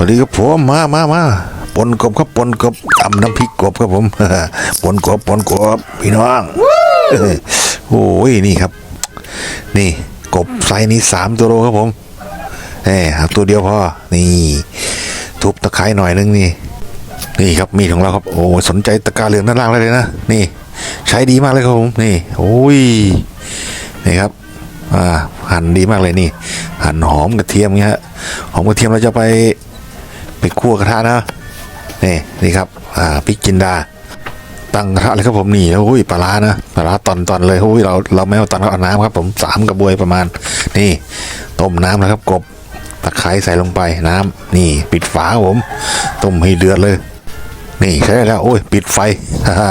สวัสดีครับผมมามามาปนกบครับปนกบตำน้ำพริกกบครับผมปนกบปนกบพี่น้องโอ้ยนี่ครับ นี่กบไซส์นี้สามตัวโลครับผมเออหาตัวเดียวพอนี่ ทุบตะไคร้หน่อยนึงนี่ นี่ครับมีดของเราครับโอ้สนใจตะกร้าเหลืองด้านล่างได้เลยนะนี่ ใช้ดีมากเลยครับผมนี่โอ้ยนี่ครับอ่าหั่นดีมากเลยนี่ หั่นหอมกระเทียมเงี้ยฮะหอมกระเทียมเราจะไป ไปคั่วกระทะนะนี่นี่ครับอ่าพริกจินดา ตั้งกระทะเลยครับผมนี่แล้วอุ้ยปลาร้านะปลาร้าตอนตอนเลยอุ้ยเราเราไม่เอาตอนเราเอาน้ำครับผมสามกระบวยประมาณ นี่ต้มน้ำนะครับกบตะไคร้ใส่ลงไปน้ำนี่ปิดฝาผมต้มให้เดือดเลย นี่ใช้แล้วโอ้ย ปิดไฟฮ่า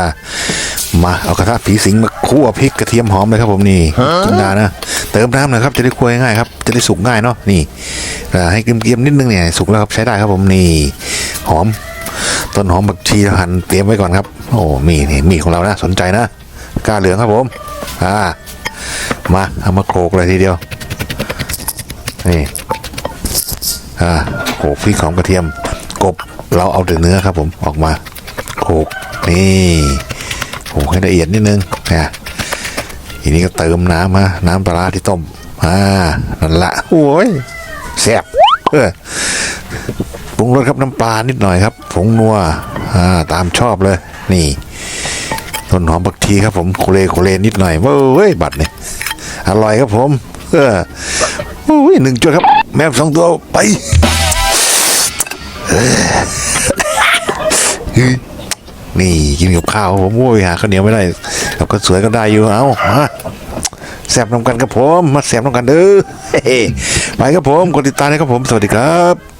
มาเอากระทะผีสิงมาคั่วพริกกระเทียมหอมเลยครับผมนี่จินดานะเติมน้ำหน่อยครับจะได้คั่วง่ายๆครับจะได้สุกง่ายเนาะนี่อ่าให้เกรียมๆนิดนึงเนี่ยสุกแล้วครับใช้ได้ครับผมนี่หอมต้นหอมบักชีหั่นเตรียมไว้ก่อนครับ โอ้มีนี่มีของเรานะสนใจนะกล้าเหลืองครับผมอ่ามาเอามาโขลกเลยทีเดียวนี่อ่าโขลกพริกหอมกระเทียมกบเราเอาแต่เนื้อครับผมออกมาโขลกนี่ โขลกให้ละเอียดนิดนึงนะทีนี้ก็เติมน้ำมาน้ำปลาร้าที่ต้มอ่านั่นละโอ้ยแซ่บเออปรุงรสครับน้ำปลานิดหน่อยครับผงนัวอ่าตามชอบเลย นี่ต้นหอมผักชีครับผมโคเลโคเลนิดหน่อยเว้ยบัตรนี่อร่อยครับผม เออโอ้ยหนึ่งจุดครับ แมวสองตัวไปเออเฮ้ย นี่กินกับข้าวผมโว้ยหาข้าวเหนียวไม่ได้เราก็สวยก็ได้อยู่เอามาแซบน้ำกันครับผมมาแซบน้ำกันเด้อไปครับผมกดติดตามนะครับผมสวัสดีครับ